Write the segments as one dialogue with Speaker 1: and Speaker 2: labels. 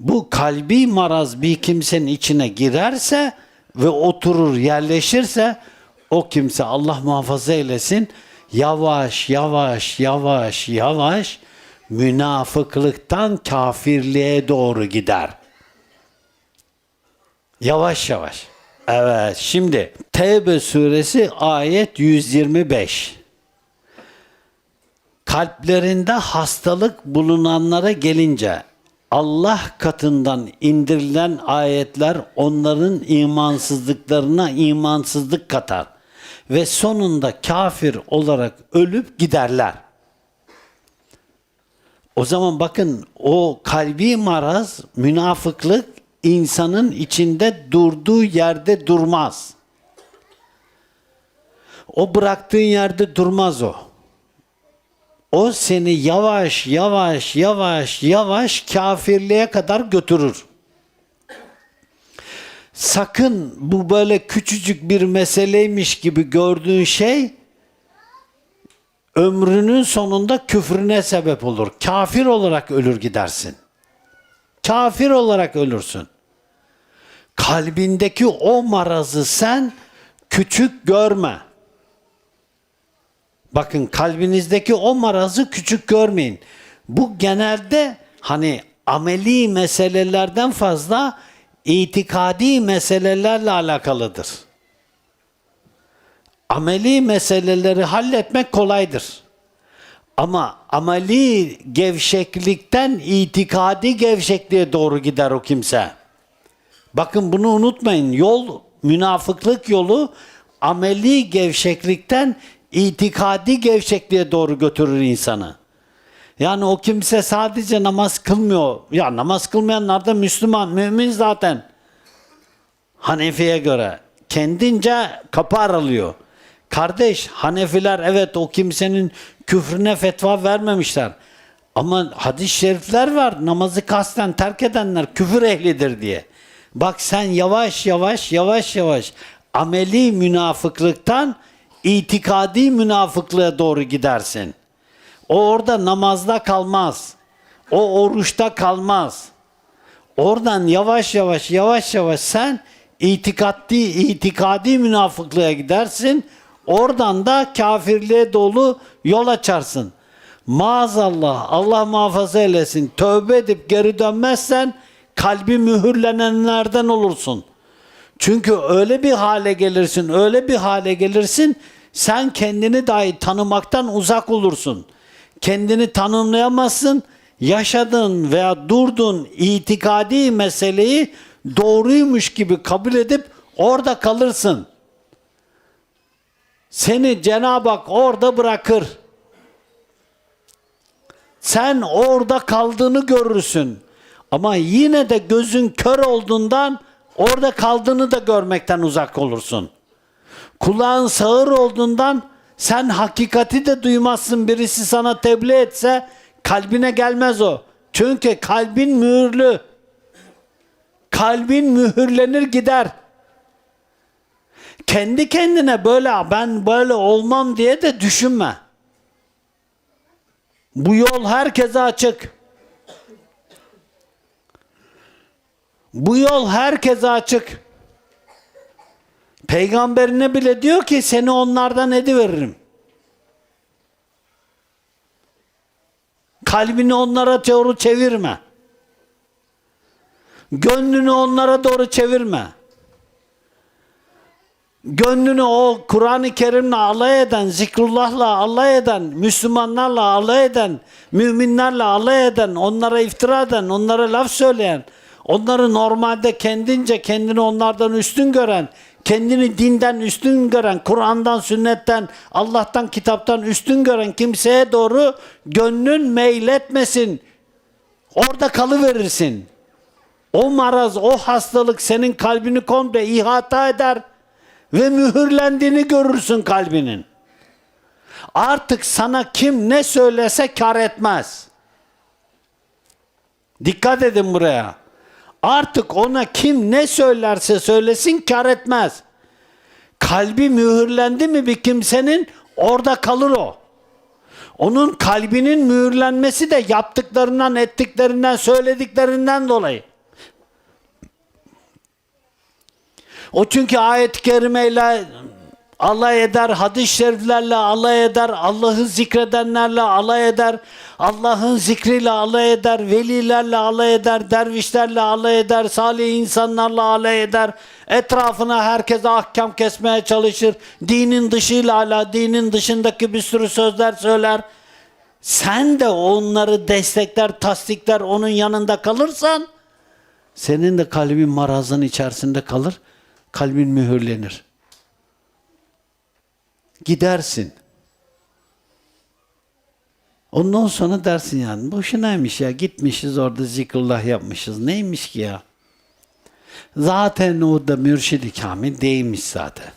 Speaker 1: Bu kalbi maraz bir kimsenin içine girerse ve oturur yerleşirse o kimse Allah muhafaza eylesin yavaş yavaş yavaş yavaş münafıklıktan kafirliğe doğru gider. Yavaş yavaş. Evet şimdi Tevbe suresi ayet 125. Kalplerinde hastalık bulunanlara gelince Allah katından indirilen ayetler onların imansızlıklarına imansızlık katar ve sonunda kafir olarak ölüp giderler. O zaman bakın o kalbi maraz, münafıklık insanın içinde durduğu yerde durmaz. O bıraktığın yerde durmaz o. O seni yavaş yavaş yavaş yavaş kafirliğe kadar götürür. Sakın bu böyle küçücük bir meseleymiş gibi gördüğün şey ömrünün sonunda küfrüne sebep olur. Kafir olarak ölür gidersin. Kafir olarak ölürsün. Kalbindeki o marazı sen küçük görme. Bakın kalbinizdeki o marazı küçük görmeyin. Bu genelde hani ameli meselelerden fazla itikadi meselelerle alakalıdır. Ameli meseleleri halletmek kolaydır. Ama ameli gevşeklikten itikadi gevşekliğe doğru gider o kimse. Bakın bunu unutmayın. Yol, münafıklık yolu ameli gevşeklikten itikadi gevşekliğe doğru götürür insanı. Yani o kimse sadece namaz kılmıyor. Ya namaz kılmayanlar da Müslüman, mümin zaten. Hanefi'ye göre. Kendince kapı aralıyor. Kardeş Hanefiler evet o kimsenin küfrüne fetva vermemişler. Ama hadis-i şerifler var namazı kasten terk edenler küfür ehlidir diye. Bak sen yavaş yavaş yavaş yavaş ameli münafıklıktan itikadi münafıklığa doğru gidersin. O orada namazda kalmaz. O oruçta kalmaz. Oradan yavaş yavaş yavaş yavaş sen itikadi itikadi münafıklığa gidersin. Oradan da kafirliğe dolu yol açarsın. Maazallah Allah muhafaza eylesin. Tövbe edip geri dönmezsen kalbi mühürlenenlerden olursun. Çünkü öyle bir hale gelirsin, öyle bir hale gelirsin, sen kendini dahi tanımaktan uzak olursun. Kendini tanımlayamazsın, yaşadığın veya durduğun itikadi meseleyi doğruymuş gibi kabul edip orada kalırsın. Seni Cenab-ı Hak orada bırakır. Sen orada kaldığını görürsün. Ama yine de gözün kör olduğundan orada kaldığını da görmekten uzak olursun. Kulağın sağır olduğundan sen hakikati de duymazsın. Birisi sana tebliğ etse kalbine gelmez o. Çünkü kalbin mühürlü. Kalbin mühürlenir gider. Kendi kendine böyle ben böyle olmam diye de düşünme. Bu yol herkese açık. Bu yol herkese açık. Peygamberine bile diyor ki seni onlardan ediveririm. Kalbini onlara doğru çevirme. Gönlünü onlara doğru çevirme. Gönlünü o Kur'an-ı Kerim'le alay eden, zikrullahla alay eden, Müslümanlarla alay eden, müminlerle alay eden, onlara iftira eden, onlara laf söyleyen, onları normalde kendince kendini onlardan üstün gören, kendini dinden üstün gören, Kur'an'dan, sünnetten, Allah'tan, kitaptan üstün gören kimseye doğru gönlün meyletmesin. Orada kalıverirsin. O maraz, o hastalık senin kalbini komple ihata eder ve mühürlendiğini görürsün kalbinin. Artık sana kim ne söylese kar etmez. Dikkat edin buraya. Artık ona kim ne söylerse söylesin kar etmez. Kalbi mühürlendi mi bir kimsenin orada kalır o. Onun kalbinin mühürlenmesi de yaptıklarından, ettiklerinden, söylediklerinden dolayı. O çünkü ayet-i kerimeyle alay eder, hadis-i şeriflerle alay eder, Allah'ı zikredenlerle alay eder, Allah'ın zikriyle alay eder, velilerle alay eder, dervişlerle alay eder, salih insanlarla alay eder, etrafına herkese ahkam kesmeye çalışır, dinin dışıyla ala, dinin dışındaki bir sürü sözler söyler. Sen de onları destekler, tasdikler, onun yanında kalırsan, senin de kalbin marazın içerisinde kalır, kalbin mühürlenir. Gidersin. Ondan sonra dersin yani boşunaymış ya gitmişiz orada zikrullah yapmışız. Neymiş ki ya? Zaten o da mürşidi kamil değilmiş zaten.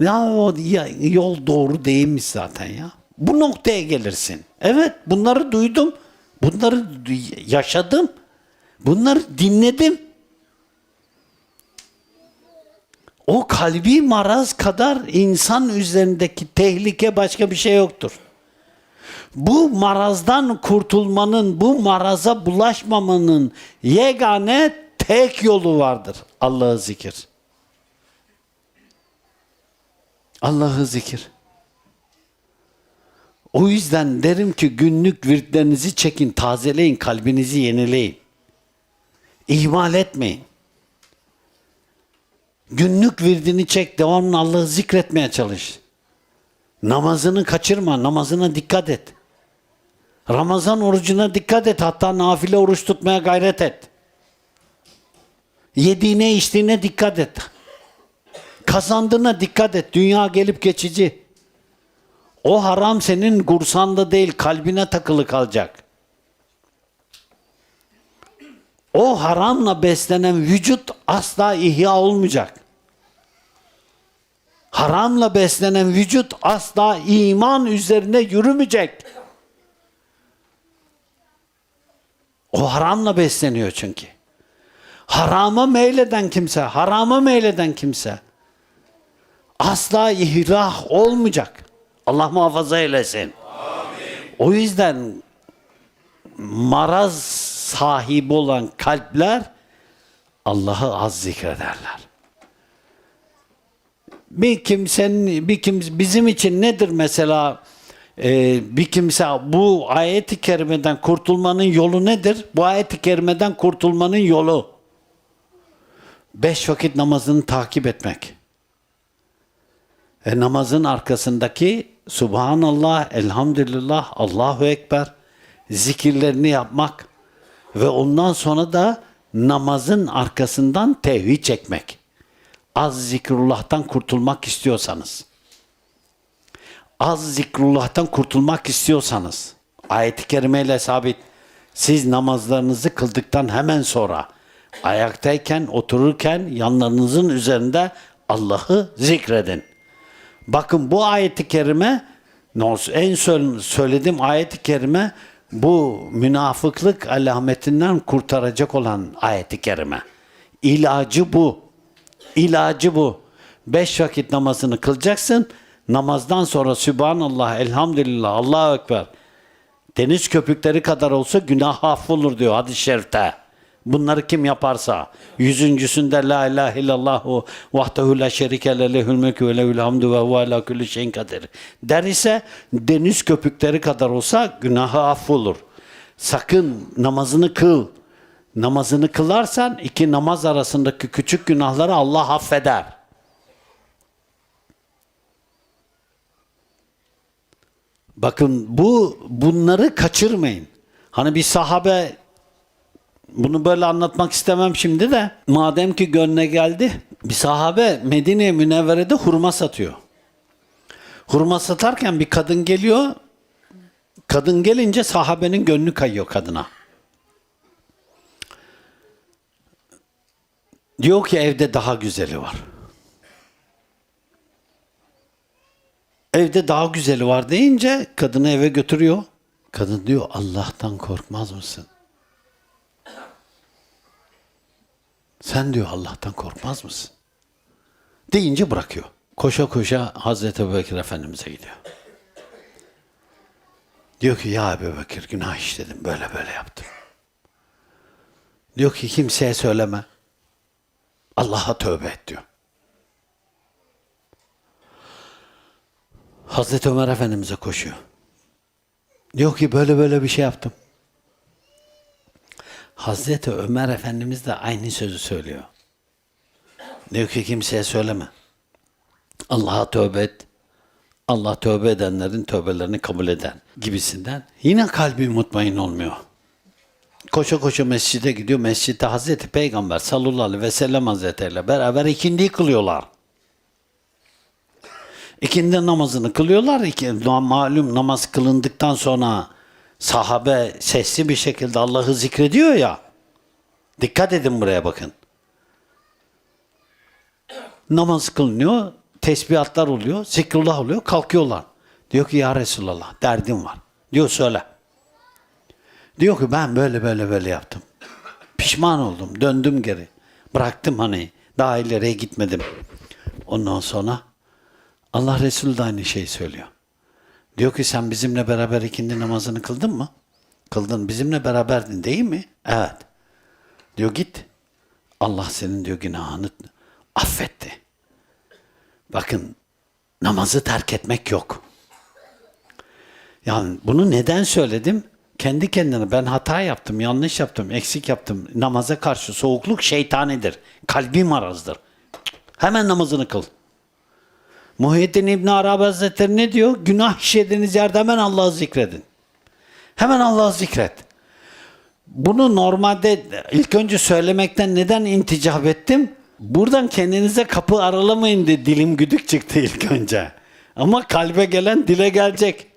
Speaker 1: Ya o ya, yol doğru değilmiş zaten ya. Bu noktaya gelirsin. Evet bunları duydum. Bunları yaşadım. Bunları dinledim. O kalbi maraz kadar insan üzerindeki tehlike başka bir şey yoktur. Bu marazdan kurtulmanın, bu maraza bulaşmamanın yegane tek yolu vardır. Allah'ı zikir. Allah'ı zikir. O yüzden derim ki günlük virtlerinizi çekin, tazeleyin, kalbinizi yenileyin. İhmal etmeyin. Günlük virdini çek, devamlı Allah'ı zikretmeye çalış. Namazını kaçırma, namazına dikkat et. Ramazan orucuna dikkat et, hatta nafile oruç tutmaya gayret et. Yediğine içtiğine dikkat et. Kazandığına dikkat et, dünya gelip geçici. O haram senin kursanda değil, kalbine takılı kalacak. O haramla beslenen vücut asla ihya olmayacak. Haramla beslenen vücut asla iman üzerine yürümeyecek. O haramla besleniyor çünkü. Harama meyleden kimse, harama meyleden kimse asla ihrah olmayacak. Allah muhafaza eylesin. O yüzden maraz sahibi olan kalpler Allah'ı az zikrederler. Bir kimsenin bir kim bizim için nedir mesela e, bir kimse bu ayeti kerimeden kurtulmanın yolu nedir? Bu ayeti kerimeden kurtulmanın yolu beş vakit namazını takip etmek. E, namazın arkasındaki Subhanallah, Elhamdülillah, Allahu Ekber zikirlerini yapmak ve ondan sonra da namazın arkasından tevhid çekmek. Az zikrullah'tan kurtulmak istiyorsanız, az zikrullah'tan kurtulmak istiyorsanız, ayet-i kerimeyle sabit, siz namazlarınızı kıldıktan hemen sonra, ayaktayken, otururken yanlarınızın üzerinde Allah'ı zikredin. Bakın bu ayeti kerime en söylediğim ayeti kerime bu münafıklık alametinden kurtaracak olan ayeti kerime. İlacı bu. İlacı bu. Beş vakit namazını kılacaksın. Namazdan sonra Sübhanallah, Elhamdülillah, Allahu Ekber. Deniz köpükleri kadar olsa günah affolur diyor hadis-i şerifte. Bunları kim yaparsa yüzüncüsünde la ilahe illallahu vahdehu la şerike le lehül mülkü ve lehül hamdu ve huve ala kulli şeyin kadir. Der ise deniz köpükleri kadar olsa günahı affolur. Sakın namazını kıl. Namazını kılarsan iki namaz arasındaki küçük günahları Allah affeder. Bakın bu bunları kaçırmayın. Hani bir sahabe bunu böyle anlatmak istemem şimdi de madem ki gönlüne geldi bir sahabe Medine Münevvere'de hurma satıyor. Hurma satarken bir kadın geliyor. Kadın gelince sahabenin gönlü kayıyor kadına. Diyor ki evde daha güzeli var. Evde daha güzeli var deyince kadını eve götürüyor. Kadın diyor Allah'tan korkmaz mısın? Sen diyor Allah'tan korkmaz mısın? Deyince bırakıyor. Koşa koşa Hazreti Ebubekir Efendimiz'e gidiyor. Diyor ki ya Ebubekir günah işledim böyle böyle yaptım. Diyor ki kimseye söyleme. Allah'a tövbe et diyor. Hazreti Ömer Efendimiz'e koşuyor. Diyor ki böyle böyle bir şey yaptım. Hazreti Ömer Efendimiz de aynı sözü söylüyor. Diyor ki kimseye söyleme. Allah'a tövbe et. Allah tövbe edenlerin tövbelerini kabul eder gibisinden. Yine kalbi mutmain olmuyor. Koşa koşa mescide gidiyor. Mescitte Hazreti Peygamber sallallahu aleyhi ve sellem hazretleriyle beraber ikindiyi kılıyorlar. İkindi namazını kılıyorlar. Malum namaz kılındıktan sonra sahabe sesli bir şekilde Allah'ı zikrediyor ya. Dikkat edin buraya bakın. Namaz kılınıyor, tesbihatlar oluyor, zikrullah oluyor, kalkıyorlar. Diyor ki ya Resulallah derdim var. Diyor söyle. Diyor ki ben böyle böyle böyle yaptım. Pişman oldum, döndüm geri. Bıraktım hani, daha ileriye gitmedim. Ondan sonra Allah Resulü de aynı şeyi söylüyor. Diyor ki sen bizimle beraber ikindi namazını kıldın mı? Kıldın. Bizimle beraberdin değil mi? Evet. Diyor git. Allah senin diyor günahını affetti. Bakın namazı terk etmek yok. Yani bunu neden söyledim? Kendi kendine ben hata yaptım, yanlış yaptım, eksik yaptım. Namaza karşı soğukluk şeytanidir. Kalbi marazdır. Hemen namazını kıl. Muhyiddin İbn Arabi Hazretleri ne diyor? Günah işlediğiniz yerde hemen Allah'ı zikredin. Hemen Allah'ı zikret. Bunu normalde ilk önce söylemekten neden inticap ettim? Buradan kendinize kapı aralamayın diye dilim güdük çıktı ilk önce. Ama kalbe gelen dile gelecek.